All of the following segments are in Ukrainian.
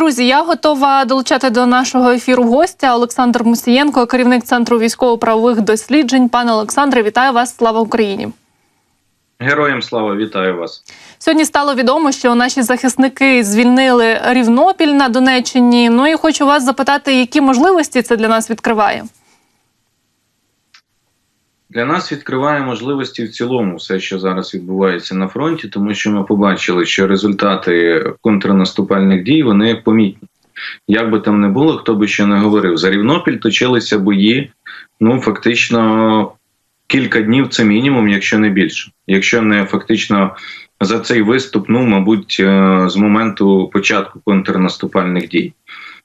Друзі, я готова долучати до нашого ефіру гостя Олександр Мусієнко, керівник центру військово-правових досліджень. Пане Олександре, вітаю вас! Слава Україні! Героям слава вітаю вас. Сьогодні стало відомо, що наші захисники звільнили Рівнопіль на Донеччині. Ну і хочу вас запитати, які можливості це для нас відкриває. Для нас відкриває можливості в цілому все, що зараз відбувається на фронті, тому що ми побачили, що результати контрнаступальних дій вони помітні. Як би там не було, хто би ще не говорив, за Рівнопіль точилися бої. Ну фактично кілька днів це мінімум, якщо не більше. Якщо не фактично за цей виступ, ну мабуть, е, з моменту початку контрнаступальних дій.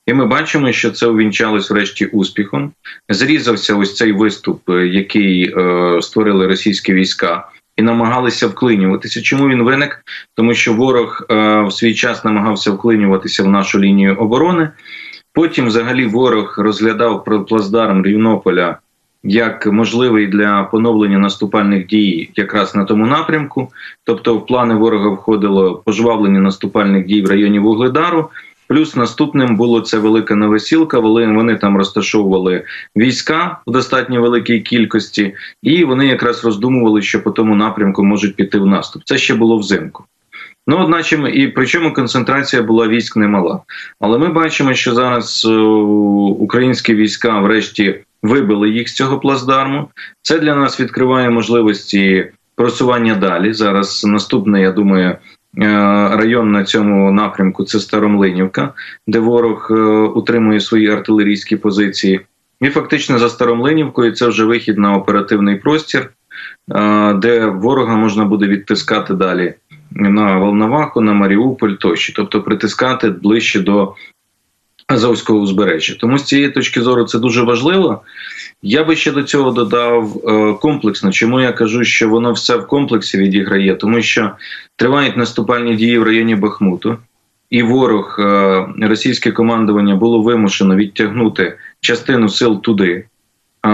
І ми бачимо, що це увінчалось врешті успіхом. Зрізався ось цей виступ, е, який е, створили російські війська, і намагалися вклинюватися. Чому він виник? Тому що ворог е, в свій час намагався вклинюватися в нашу лінію оборони. Потім, взагалі, ворог розглядав плацдарм Рівнополя як можливий для поновлення наступальних дій якраз на тому напрямку. Тобто, в плани ворога входило пожвавлення наступальних дій в районі Вугледару. Плюс наступним було це велика новосілка. Вони, там розташовували війська в достатньо великій кількості, і вони якраз роздумували, що по тому напрямку можуть піти в наступ. Це ще було взимку. Ну, одначе, і причому концентрація була військ немала. Але ми бачимо, що зараз українські війська, врешті, вибили їх з цього плацдарму. Це для нас відкриває можливості просування далі. Зараз наступне, я думаю. Е, район на цьому напрямку це Старомлинівка, де ворог е, утримує свої артилерійські позиції, і фактично за Старомлинівкою це вже вихід на оперативний простір, е, де ворога можна буде відтискати далі на Волноваху, на Маріуполь тощо, тобто притискати ближче до Азовського узбережжя. Тому з цієї точки зору це дуже важливо. Я би ще до цього додав е, комплексно. Чому я кажу, що воно все в комплексі відіграє, тому що тривають наступальні дії в районі Бахмуту, і ворог е, російське командування було вимушено відтягнути частину сил туди,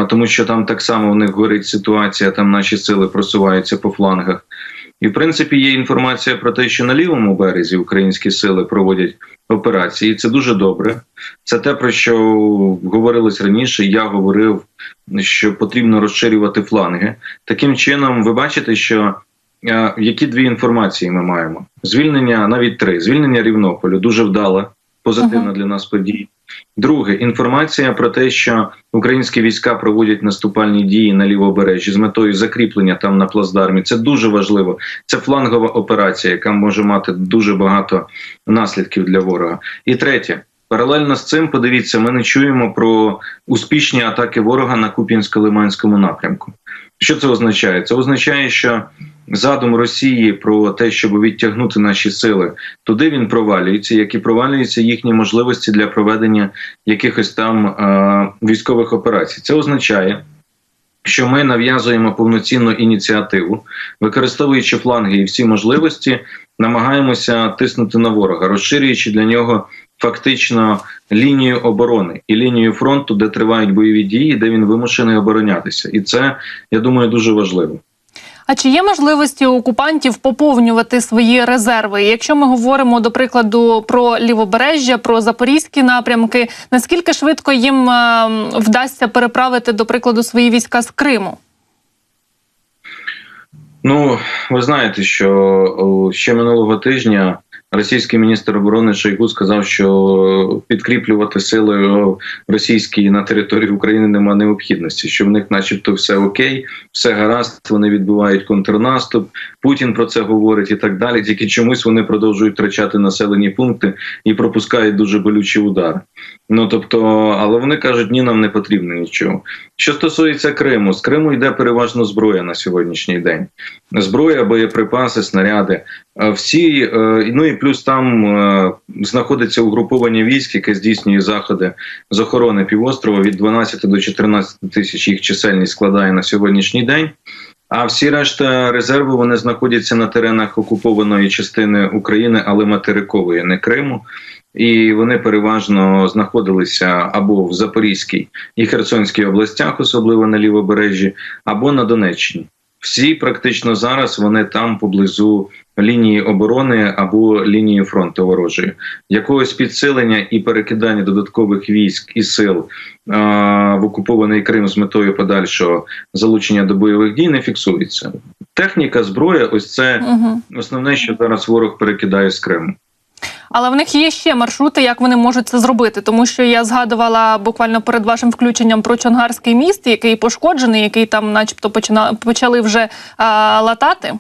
тому що там так само в них горить ситуація. Там наші сили просуваються по флангах. І в принципі є інформація про те, що на лівому березі українські сили проводять операції. Це дуже добре. Це те, про що говорилось раніше. Я говорив, що потрібно розширювати фланги. Таким чином, ви бачите, що е, які дві інформації ми маємо: звільнення навіть три звільнення Рівнополю дуже вдала, позитивна uh -huh. для нас подія. Друге інформація про те, що українські війська проводять наступальні дії на лівобережжі з метою закріплення там на плацдармі. Це дуже важливо. Це флангова операція, яка може мати дуже багато наслідків для ворога. І третє. Паралельно з цим, подивіться, ми не чуємо про успішні атаки ворога на Куп'янсько-Лиманському напрямку. Що це означає? Це означає, що задум Росії про те, щоб відтягнути наші сили, туди він провалюється, як і провалюються їхні можливості для проведення якихось там е військових операцій. Це означає. Що ми нав'язуємо повноцінну ініціативу, використовуючи фланги і всі можливості, намагаємося тиснути на ворога, розширюючи для нього фактично лінію оборони і лінію фронту, де тривають бойові дії, де він вимушений оборонятися, і це я думаю дуже важливо. А чи є можливості у окупантів поповнювати свої резерви? Якщо ми говоримо до прикладу про лівобережжя, про запорізькі напрямки, наскільки швидко їм е, вдасться переправити до прикладу свої війська з Криму? Ну ви знаєте, що ще минулого тижня Російський міністр оборони Шойгу сказав, що підкріплювати сили російські на території України немає необхідності, що в них, начебто, все окей, все гаразд. Вони відбувають контрнаступ. Путін про це говорить і так далі. Тільки чомусь вони продовжують втрачати населені пункти і пропускають дуже болючі удари. Ну тобто, але вони кажуть, ні, нам не потрібно нічого. Що стосується Криму, з Криму йде переважно зброя на сьогоднішній день. Зброя, боєприпаси, снаряди. Всі е, ну і плюс там е, знаходиться угруповання військ, яке здійснює заходи з охорони півострова від 12 до 14 тисяч їх чисельність складає на сьогоднішній день. А всі решта резерви вони знаходяться на теренах окупованої частини України, але материкової, не Криму. І вони переважно знаходилися або в Запорізькій і Херсонській областях, особливо на лівобережжі, або на Донеччині. Всі практично зараз вони там поблизу лінії оборони або лінії фронту ворожої. Якогось підсилення і перекидання додаткових військ і сил а, в окупований Крим з метою подальшого залучення до бойових дій не фіксується. Техніка, зброя, ось це Угу. основне, що зараз ворог перекидає з Криму. Але в них є ще маршрути, як вони можуть це зробити, тому що я згадувала буквально перед вашим включенням про Чонгарський міст, який пошкоджений, який там, начебто, почина... почали вже а, латати.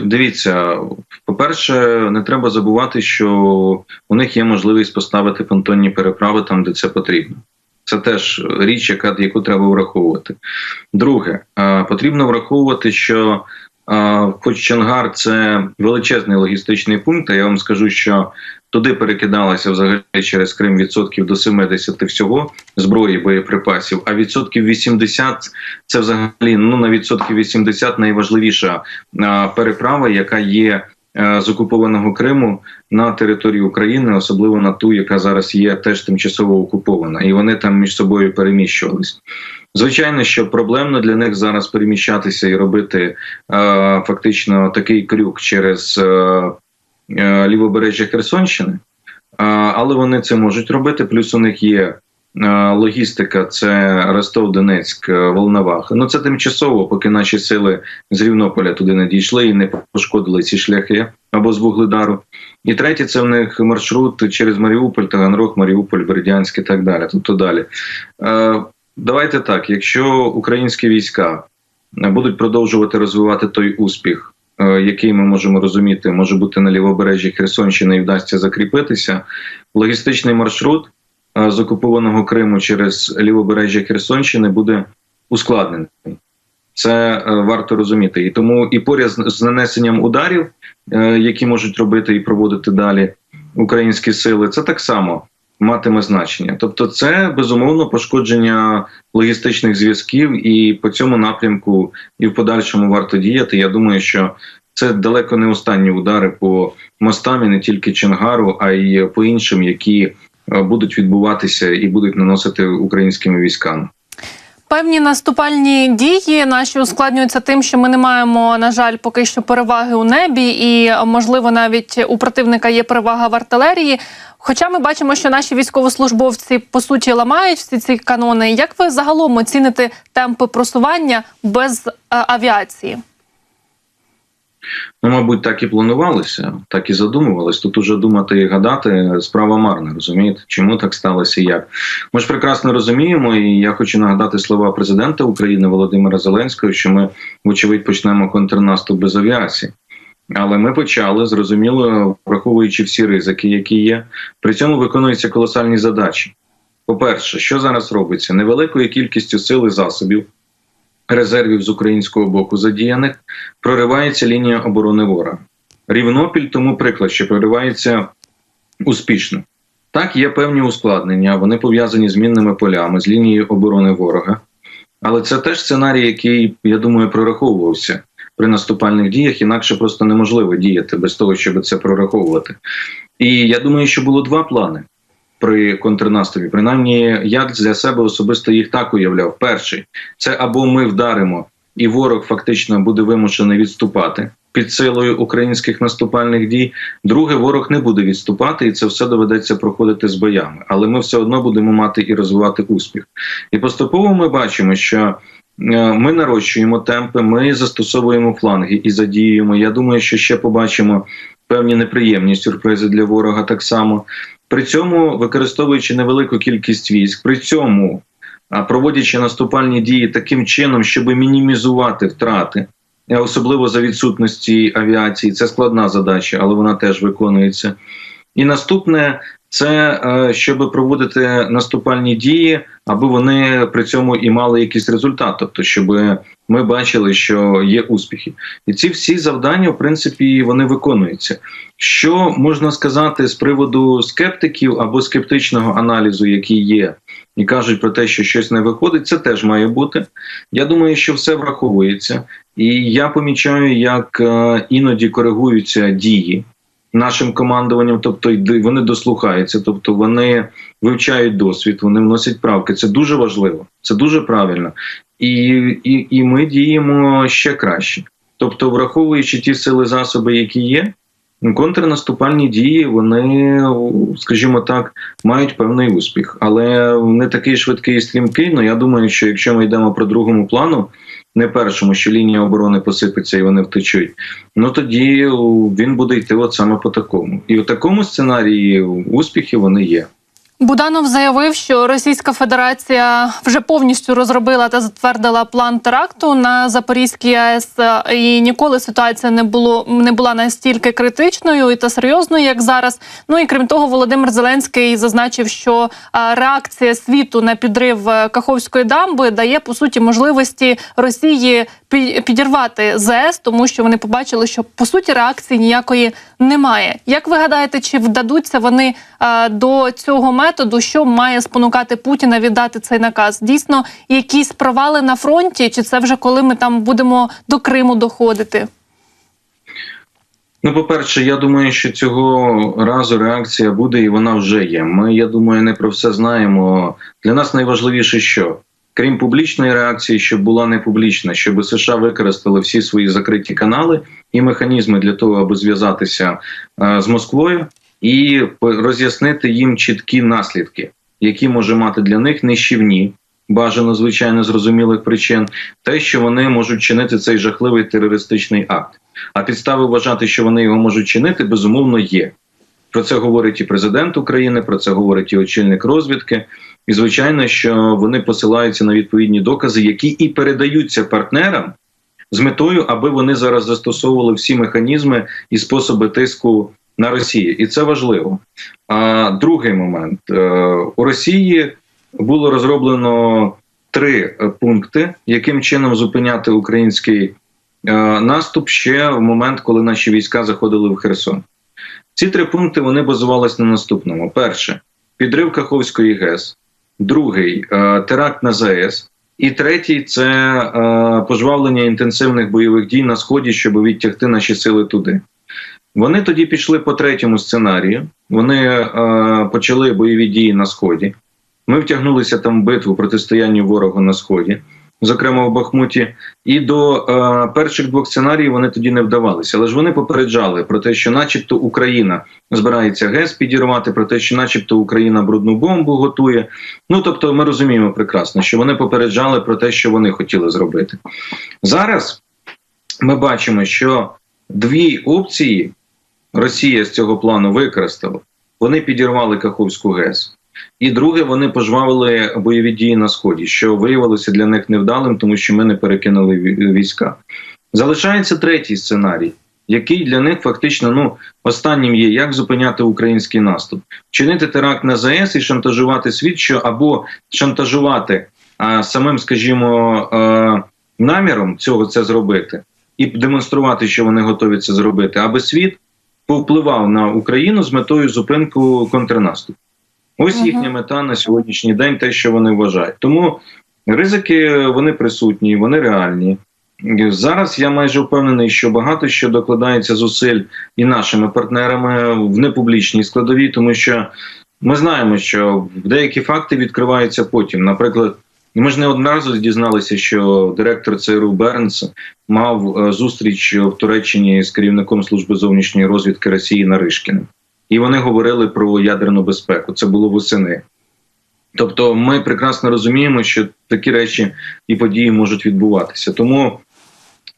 Дивіться, по-перше, не треба забувати, що у них є можливість поставити понтонні переправи там, де це потрібно. Це теж річ, яка, яку треба враховувати. Друге, е, потрібно враховувати, що е, хоч Чангар це величезний логістичний пункт, а я вам скажу, що туди перекидалося взагалі через Крим відсотків до 70 всього зброї, боєприпасів, а відсотків 80 це взагалі ну на відсотків 80 найважливіша переправа, яка є е, з окупованого Криму на територію України, особливо на ту, яка зараз є теж тимчасово окупована, і вони там між собою переміщувались. Звичайно, що проблемно для них зараз переміщатися і робити е, фактично такий крюк через е, лівобережжя Херсонщини, е, але вони це можуть робити. Плюс у них є е, логістика, це Ростов, Донецьк, е, Волноваха. Ну це тимчасово, поки наші сили з Рівнополя туди не дійшли і не пошкодили ці шляхи або з Вугледару. І третє, це в них маршрут через Маріуполь, Таганрог, Маріуполь, Бердянськ і так далі. Тобто далі. Е, давайте так: якщо українські війська е, будуть продовжувати розвивати той успіх, е, який ми можемо розуміти, може бути на лівобережжі Херсонщини і вдасться закріпитися, логістичний маршрут е, з окупованого Криму через лівобережжя Херсонщини буде ускладнений. Це е, варто розуміти. І тому і поряд з, нанесенням ударів, е, які можуть робити і проводити далі українські сили, це так само матиме значення. Тобто, це безумовно пошкодження логістичних зв'язків, і по цьому напрямку і в подальшому варто діяти. Я думаю, що це далеко не останні удари по мостам і не тільки Чингару, а й по іншим, які е, будуть відбуватися і будуть наносити українськими військами. Певні наступальні дії наші ускладнюються тим, що ми не маємо, на жаль, поки що переваги у небі, і можливо навіть у противника є перевага в артилерії. Хоча ми бачимо, що наші військовослужбовці по суті ламають всі ці канони. Як ви загалом оціните темпи просування без е, авіації? Ну, мабуть, так і планувалося, так і задумувалось. Тут уже думати і гадати справа марна, розумієте, чому так сталося і як. Ми ж прекрасно розуміємо, і я хочу нагадати слова президента України Володимира Зеленського, що ми, вочевидь, почнемо контрнаступ без авіації. Але ми почали зрозуміло, враховуючи всі ризики, які є. При цьому виконуються колосальні задачі. По-перше, що зараз робиться? Невеликою кількістю сил і засобів, резервів з українського боку задіяних, проривається лінія оборони ворога. Рівнопіль тому приклад, що проривається успішно. Так, є певні ускладнення, вони пов'язані з мінними полями, з лінією оборони ворога. Але це теж сценарій, який, я думаю, прораховувався при наступальних діях, інакше просто неможливо діяти без того, щоб це прораховувати. І я думаю, що було два плани при контрнаступі. Принаймні, я для себе особисто їх так уявляв. Перший це або ми вдаримо, і ворог фактично буде вимушений відступати під силою українських наступальних дій. Друге, ворог не буде відступати, і це все доведеться проходити з боями. Але ми все одно будемо мати і розвивати успіх. І поступово ми бачимо, що е, ми нарощуємо темпи, ми застосовуємо фланги і задіюємо. Я думаю, що ще побачимо певні неприємні сюрпризи для ворога так само. При цьому використовуючи невелику кількість військ, при цьому проводячи наступальні дії таким чином, щоб мінімізувати втрати, е, особливо за відсутності авіації, це складна задача, але вона теж виконується. І наступне це е, щоб проводити наступальні дії, аби вони при цьому і мали якийсь результат, тобто, щоб ми бачили, що є успіхи, і ці всі завдання, в принципі, вони виконуються. Що можна сказати з приводу скептиків або скептичного аналізу, який є, і кажуть про те, що щось не виходить, це теж має бути. Я думаю, що все враховується, і я помічаю, як е, іноді коригуються дії нашим командуванням, тобто вони дослухаються, тобто вони вивчають досвід, вони вносять правки. Це дуже важливо, це дуже правильно, і, і, і ми діємо ще краще. Тобто, враховуючи ті сили засоби, які є, контрнаступальні дії, вони, скажімо так, мають певний успіх, але не такий швидкий і стрімкий. Ну я думаю, що якщо ми йдемо про другому плану, не першому, що лінія оборони посипеться і вони втечуть, ну тоді він буде йти от саме по такому. І в такому сценарії успіхи вони є. Буданов заявив, що Російська Федерація вже повністю розробила та затвердила план теракту на Запорізькій АЕС, і ніколи ситуація не було не була настільки критичною та серйозною, як зараз. Ну і крім того, Володимир Зеленський зазначив, що реакція світу на підрив е, Каховської дамби дає по суті можливості Росії пі- підірвати ЗС, тому що вони побачили, що по суті реакції ніякої немає. Як ви гадаєте, чи вдадуться вони а, до цього методу, що має спонукати Путіна віддати цей наказ? Дійсно, якісь провали на фронті, чи це вже коли ми там будемо до Криму доходити? Ну, по-перше, я думаю, що цього разу реакція буде, і вона вже є. Ми, я думаю, не про все знаємо. Для нас найважливіше, що крім публічної реакції, щоб була не публічна, щоб США використали всі свої закриті канали і механізми для того, аби зв'язатися е, з Москвою і роз'яснити їм чіткі наслідки, які може мати для них нищівні. Бажано звичайно зрозумілих причин, те, що вони можуть чинити цей жахливий терористичний акт. А підстави вважати, що вони його можуть чинити, безумовно є. Про це говорить і президент України, про це говорить і очільник розвідки. І звичайно, що вони посилаються на відповідні докази, які і передаються партнерам з метою, аби вони зараз застосовували всі механізми і способи тиску на Росію. І це важливо. А другий момент Е, у Росії було розроблено три е, пункти, яким чином зупиняти український е, наступ ще в момент, коли наші війська заходили в Херсон. Ці три пункти вони базувалися на наступному: перше підрив Каховської ГЕС, другий е, теракт на ЗАЕС, і третій це е, пожвавлення інтенсивних бойових дій на сході, щоб відтягти наші сили туди. Вони тоді пішли по третьому сценарію. Вони е, почали бойові дії на сході. Ми втягнулися там в битву протистоянню ворогу на сході, зокрема в Бахмуті. І до е, перших двох сценаріїв вони тоді не вдавалися. Але ж вони попереджали про те, що, начебто, Україна збирається ГЕС підірвати, про те, що, начебто, Україна брудну бомбу готує. Ну тобто, ми розуміємо прекрасно, що вони попереджали про те, що вони хотіли зробити. Зараз ми бачимо, що дві опції Росія з цього плану використала. Вони підірвали Каховську ГЕС. І друге, вони пожвавили бойові дії на сході, що виявилося для них невдалим, тому що ми не перекинули війська. Залишається третій сценарій, який для них фактично ну останнім є як зупиняти український наступ, чинити теракт на ЗАЕС і шантажувати світ, що або шантажувати а, самим, скажімо, а, наміром цього це зробити, і демонструвати, що вони готові це зробити, аби світ повпливав на Україну з метою зупинку контрнаступу. Ось їхня мета на сьогоднішній день, те, що вони вважають. Тому ризики вони присутні, вони реальні. Зараз я майже впевнений, що багато що докладається зусиль і нашими партнерами в непублічній складовій, тому що ми знаємо, що деякі факти відкриваються потім. Наприклад, ми ж не одразу дізналися, що директор ЦРУ Бернс мав е, зустріч в Туреччині з керівником служби зовнішньої розвідки Росії Наришкіним. І вони говорили про ядерну безпеку. Це було восени. Тобто, ми прекрасно розуміємо, що такі речі і події можуть відбуватися. Тому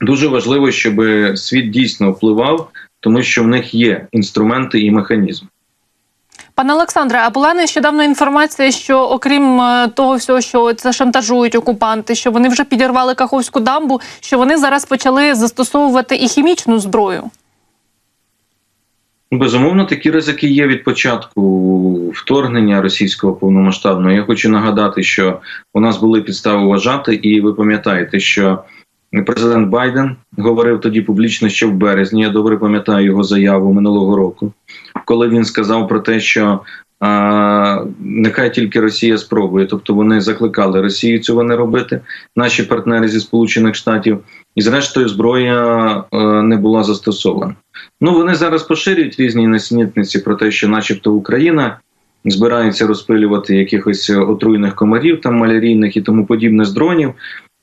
дуже важливо, щоб світ дійсно впливав, тому що в них є інструменти і механізми. Пане Олександре, а була нещодавно інформація, що окрім е, того всього, що це шантажують окупанти, що вони вже підірвали Каховську дамбу, що вони зараз почали застосовувати і хімічну зброю. Безумовно, такі ризики є від початку вторгнення російського повномасштабного. Я хочу нагадати, що у нас були підстави вважати, і ви пам'ятаєте, що президент Байден говорив тоді публічно, що в березні. Я добре пам'ятаю його заяву минулого року, коли він сказав про те, що нехай тільки Росія спробує, тобто вони закликали Росію цього не робити. Наші партнери зі Сполучених Штатів, і зрештою зброя е, не була застосована. Ну вони зараз поширюють різні несенітниці про те, що, начебто, Україна збирається розпилювати якихось отруйних комарів, там малярійних і тому подібне з дронів.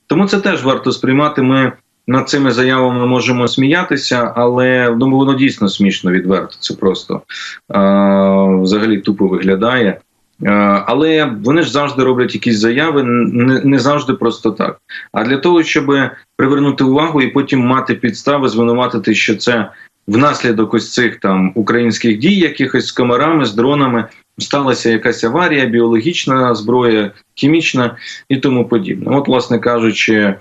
Тому це теж варто сприймати. Ми над цими заявами ми можемо сміятися, але ну, воно дійсно смішно відверто. Це просто е, взагалі тупо виглядає. Але вони ж завжди роблять якісь заяви, не завжди просто так. А для того, щоб привернути увагу і потім мати підстави звинуватити, що це внаслідок ось цих там українських дій, якихось з комарами, з дронами, сталася якась аварія, біологічна зброя, хімічна і тому подібне. От, власне кажучи,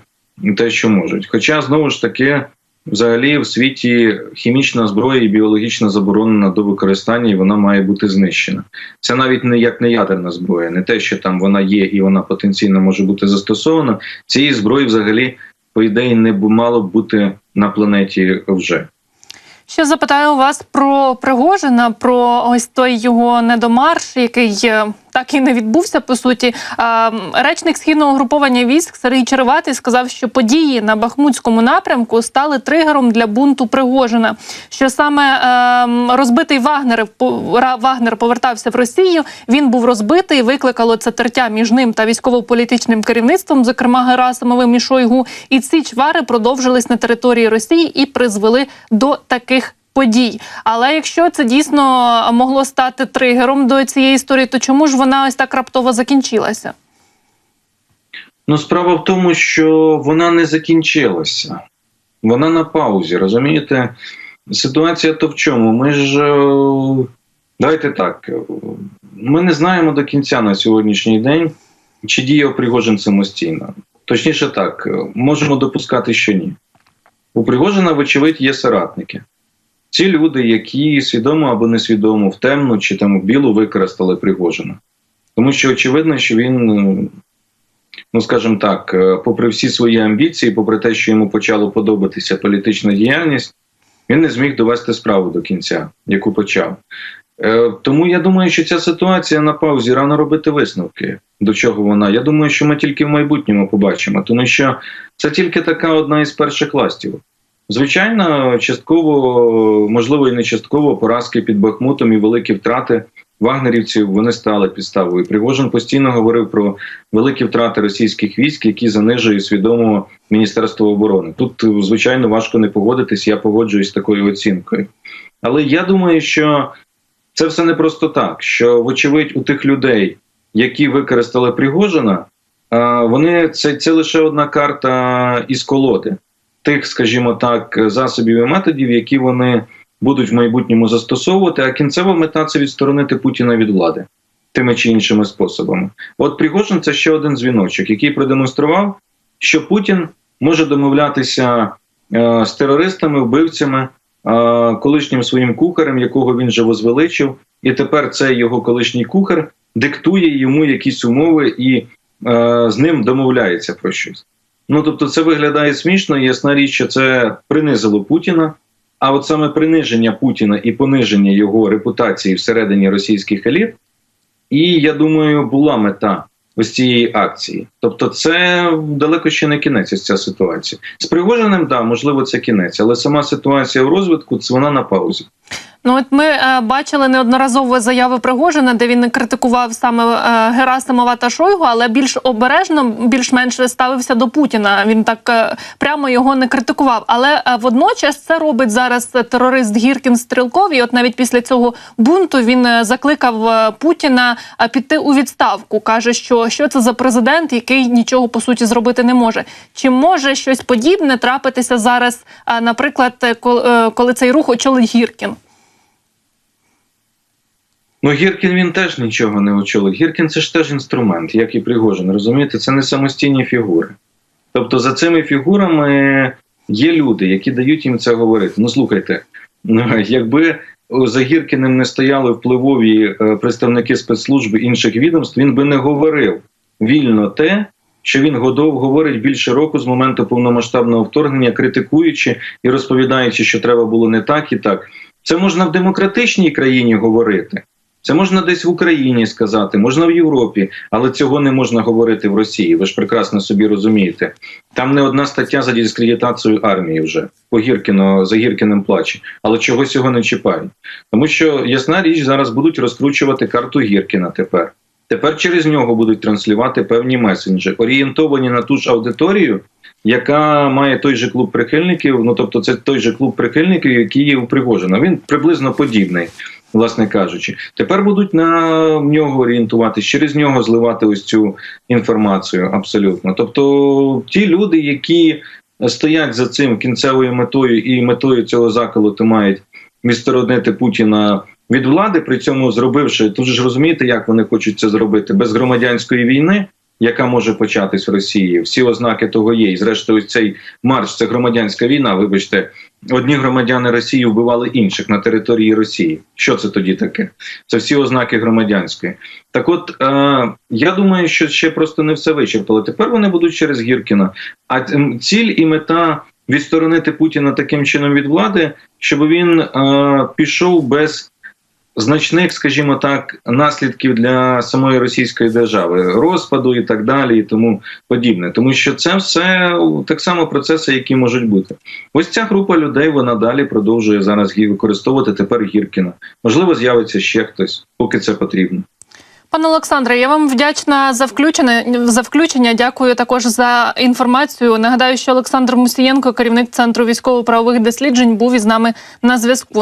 те, що можуть. Хоча знову ж таки. Взагалі, в світі хімічна зброя і біологічна заборонена до використання, і вона має бути знищена. Це навіть не як не ядерна зброя, не те, що там вона є і вона потенційно може бути застосована. Цієї зброї, взагалі, по ідеї, не мало бути на планеті вже. Ще запитаю вас про Пригожина, про ось той його недомарш, який е, так і не відбувся. По суті, речник східного угруповання військ Сергій Череватий сказав, що події на Бахмутському напрямку стали тригером для бунту Пригожина. Що саме е, розбитий Вагнер Вагнер повертався в Росію. Він був розбитий, викликало це тертя між ним та військово-політичним керівництвом, зокрема Герасимовим і Шойгу. І ці чвари продовжились на території Росії і призвели до таких. Подій, але якщо це дійсно могло стати тригером до цієї історії, то чому ж вона ось так раптово закінчилася? Ну, справа в тому, що вона не закінчилася. Вона на паузі, розумієте? Ситуація то в чому? Ми ж е, давайте так. е, Ми не знаємо до кінця на сьогоднішній день, чи діяв Пригожин самостійно. Точніше так, е, можемо допускати, що ні. У Пригожина, вочевидь, є соратники. Ці люди, які свідомо або несвідомо в темну чи там в білу використали Пригожина. Тому що очевидно, що він е, ну скажімо так, е, попри всі свої амбіції, попри те, що йому почало подобатися політична діяльність, він не зміг довести справу до кінця, яку почав. Е, Тому я думаю, що ця ситуація на паузі рано робити висновки. До чого вона? Я думаю, що ми тільки в майбутньому побачимо, тому що це тільки така одна із перших ластів. Звичайно, частково, можливо, і не частково поразки під Бахмутом і великі втрати вагнерівців вони стали підставою. Пригожин постійно говорив про великі втрати російських військ, які занижує свідомо Міністерство оборони. Тут, звичайно, важко не погодитись. Я погоджуюсь з такою оцінкою. Але я думаю, що це все не просто так. Що, вочевидь, у тих людей, які використали Пригожина, вони це, це лише одна карта із колоди тих, скажімо так, засобів і методів, які вони будуть в майбутньому застосовувати. А кінцева мета це відсторонити Путіна від влади тими чи іншими способами. От Пригожин це ще один дзвіночок, який продемонстрував, що Путін може домовлятися е, з терористами, вбивцями, е, колишнім своїм кухарем, якого він же возвеличив, і тепер цей його колишній кухар диктує йому якісь умови і е, з ним домовляється про щось. Ну тобто, це виглядає смішно. Ясна річ, що це принизило Путіна. А от саме приниження Путіна і пониження його репутації всередині російських еліт, і я думаю, була мета ось цієї акції. Тобто, це далеко ще не кінець ця ситуація. З Пригожиним, да, можливо, це кінець, але сама ситуація в розвитку це вона на паузі. Ну от ми е, бачили неодноразово заяви Пригожина, де він критикував саме е, Герасимова та Шойгу, але більш обережно, більш-менш ставився до Путіна. Він так е, прямо його не критикував. Але е, водночас це робить зараз терорист Гіркін Стрілков. І от навіть після цього бунту він е, закликав е, Путіна е, піти у відставку. каже, що що це за президент, який нічого по суті зробити не може. Чи може щось подібне трапитися зараз, е, наприклад, е, е, коли цей рух очолить Гіркін? Ну, Гіркін він теж нічого не очолив. Гіркін це ж теж інструмент, як і Пригожин. Розумієте, це не самостійні фігури. Тобто за цими фігурами є люди, які дають їм це говорити. Ну слухайте, якби за Гіркіним не стояли впливові е, представники спецслужб інших відомств, він би не говорив вільно те, що він годов говорить більше року з моменту повномасштабного вторгнення, критикуючи і розповідаючи, що треба було не так і так. Це можна в демократичній країні говорити. Це можна десь в Україні сказати, можна в Європі, але цього не можна говорити в Росії. Ви ж прекрасно собі розумієте. Там не одна стаття за дискредитацію армії вже по Гіркіно за Гіркіним плаче, але чогось його не чіпають. Тому що ясна річ зараз будуть розкручувати карту Гіркіна тепер. Тепер через нього будуть транслювати певні месенджі, орієнтовані на ту ж аудиторію, яка має той же клуб прихильників. Ну тобто, це той же клуб прихильників, який є у Пригожина. Він приблизно подібний. Власне кажучи, тепер будуть на нього орієнтуватись, через нього зливати ось цю інформацію. Абсолютно. Тобто, ті люди, які стоять за цим кінцевою метою і метою цього заколоту мають відсторонити Путіна від влади, при цьому зробивши тут ж розумієте, як вони хочуть це зробити без громадянської війни, яка може початись в Росії. Всі ознаки того є. І зрештою, цей марш це громадянська війна. Вибачте, одні громадяни Росії вбивали інших на території Росії. Що це тоді таке? Це всі ознаки громадянської. Так, от е, я думаю, що ще просто не все вичерпали. Тепер вони будуть через Гіркіна. А ціль і мета відсторонити Путіна таким чином від влади, щоб він е, пішов без значних, скажімо так, наслідків для самої російської держави, розпаду і так далі, і тому подібне. Тому що це все так само процеси, які можуть бути. Ось ця група людей вона далі продовжує зараз використовувати тепер Гіркіна. Можливо, з'явиться ще хтось, поки це потрібно. Пане Олександре, я вам вдячна за включення за включення. Дякую також за інформацію. Нагадаю, що Олександр Мусієнко, керівник центру військово-правових досліджень, був із нами на зв'язку.